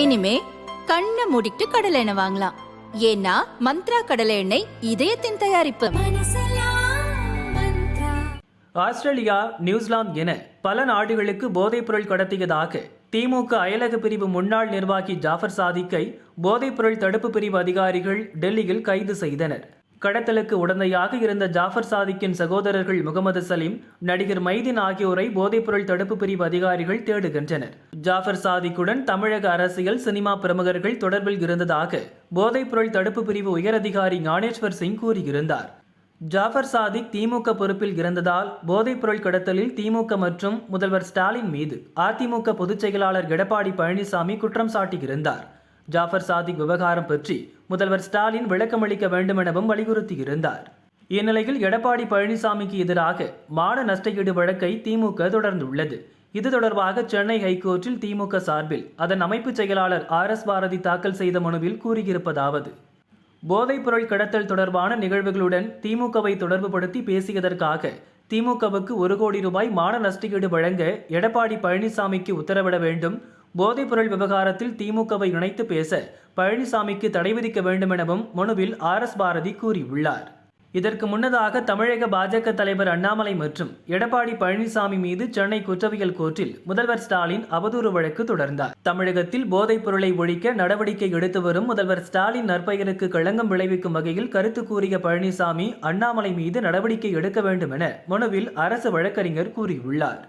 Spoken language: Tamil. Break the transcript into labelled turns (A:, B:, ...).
A: இனிமே கண்ணை மூடிட்டு கடலை எண்ணெய் வாங்கலாம். ஏன்னா மந்த்ரா கடலை எண்ணெய் இதயத்தின் தயாரிப்பு.
B: ஆஸ்திரேலியா நியூசிலாந்து என பல நாடுகளுக்கு போதைப்பொருள் கடத்தியதாக திமுக அயலக பிரிவு முன்னாள் நிர்வாகி ஜாஃபர் சாதிக்கை போதைப்பொருள் தடுப்பு பிரிவு அதிகாரிகள் டெல்லியில் கைது செய்தனர். கடத்தலுக்கு உடந்தையாக இருந்த ஜாஃபர் சாதிக்கின் சகோதரர்கள் முகமது சலீம் நடிகர் மைதீன் ஆகியோரை போதைப்பொருள் தடுப்பு பிரிவு அதிகாரிகள் தேடுகின்றனர். ஜாஃபர் சாதிக்குடன் தமிழக அரசியல் சினிமா பிரமுகர்கள் தொடர்பில் இருந்ததாக போதைப்பொருள் தடுப்பு பிரிவு உயரதிகாரி ஞானேஸ்வர் சிங் கூறியிருந்தார். ஜாஃபர் சாதிக் திமுக பொறுப்பில் இருந்ததால் போதைப்பொருள் கடத்தலில் திமுக மற்றும் முதல்வர் ஸ்டாலின் மீது அதிமுக பொதுச் செயலாளர் எடப்பாடி பழனிசாமி குற்றம் சாட்டியிருந்தார். ஜாஃபர் சாதிக் விவகாரம் பற்றி முதல்வர் ஸ்டாலின் விளக்கமளிக்க வேண்டுமெனவும் வலியுறுத்தியிருந்தார். இந்நிலையில் எடப்பாடி பழனிசாமிக்கு எதிராக மான நஷ்டஈடு வழக்கை திமுக தொடர்ந்துள்ளது. இது தொடர்பாக சென்னை ஹைகோர்ட்டில் திமுக சார்பில் அதன் அமைப்புச் செயலாளர் ஆர் எஸ் பாரதி தாக்கல் செய்த மனுவில் கூறியிருப்பதாவது போதைப்பொருள் கடத்தல் தொடர்பான நிகழ்வுகளுடன் திமுகவை தொடர்புபடுத்தி பேசியதற்காக திமுகவுக்கு ஒரு கோடி ரூபாய் மான நஷ்டஈடு வழங்க எடப்பாடி பழனிசாமிக்கு உத்தரவிட வேண்டும் போதைப்பொருள் விவகாரத்தில் திமுகவை இணைத்து பேச பழனிசாமிக்கு தடை விதிக்க வேண்டும் எனவும் மனுவில் ஆர் எஸ் பாரதி கூறியுள்ளார். இதற்கு முன்னதாக தமிழக பாஜக தலைவர் அண்ணாமலை மற்றும் எடப்பாடி பழனிசாமி மீது சென்னை குற்றவியல் கோர்ட்டில் முதல்வர் ஸ்டாலின் அவதூறு வழக்கு தொடர்ந்தார். தமிழகத்தில் போதைப் பொருளை ஒழிக்க நடவடிக்கை எடுத்து வரும் முதல்வர் ஸ்டாலின் நற்பெயருக்கு களங்கம் விளைவிக்கும் வகையில் கருத்து கூறிய பழனிசாமி அண்ணாமலை மீது நடவடிக்கை எடுக்க வேண்டும் என மனுவில் அரசு வழக்கறிஞர் கூறியுள்ளார்.